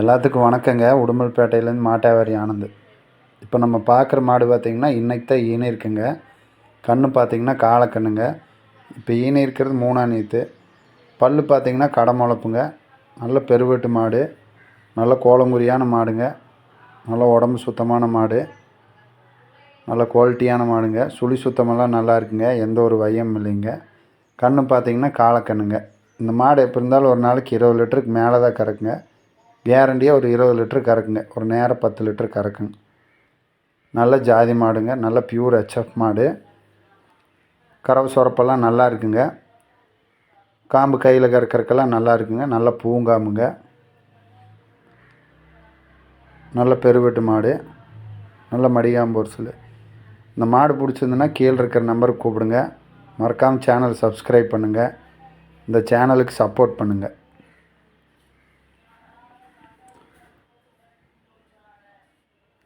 எல்லாத்துக்கும் வணக்கங்க. உடுமல்பேட்டையிலேருந்து மாட்டாவாரி ஆனந்த். இப்போ நம்ம பார்க்குற மாடு பார்த்திங்கன்னா இன்றைக்கி தான் ஈனை இருக்குங்க. கன்று பார்த்திங்கன்னா காலக்கண்ணுங்க இப்போ ஈனை இருக்கிறது மூணாம் நீத்து. பல் பார்த்திங்கன்னா கடை முளப்புங்க. நல்ல பெருவெட்டு மாடு. நல்ல கோலங்குறியான மாடுங்க. நல்ல உடம்பு சுத்தமான மாடு. நல்ல குவாலிட்டியான மாடுங்க. சுழி சுத்தமெல்லாம் நல்லா இருக்குங்க. எந்த ஒரு வையம் இல்லைங்க. கன்று பார்த்திங்கன்னா காலக்கண்ணுங்க இந்த மாடு எப்போ இருந்தாலும் ஒரு நாளைக்கு இருபது லிட்டருக்கு மேலே தான் கறக்குங்க. கேரண்டியாக ஒரு இருபது லிட்ரு கறக்குங்க. ஒரு நேரம் பத்து லிட்ரு கறக்குங்க. நல்ல ஜாதி மாடுங்க. நல்ல பியூர் ஹெச்எஃப் மாடு. கறவை சுரப்பெல்லாம் நல்லா இருக்குங்க. காம்பு கையில் கறக்கறக்கெல்லாம் நல்லா இருக்குங்க. நல்ல பூங்காம்புங்க நல்ல பெருவெட்டு மாடு. நல்ல மடிகாம்பு ஒரு சில. இந்த மாடு பிடிச்சிருந்துன்னா கீழே இருக்கிற நம்பருக்கு கூப்பிடுங்க. மறக்காமல் சேனல் சப்ஸ்கிரைப் பண்ணுங்கள் இந்த சேனலுக்கு சப்போர்ட் பண்ணுங்கள்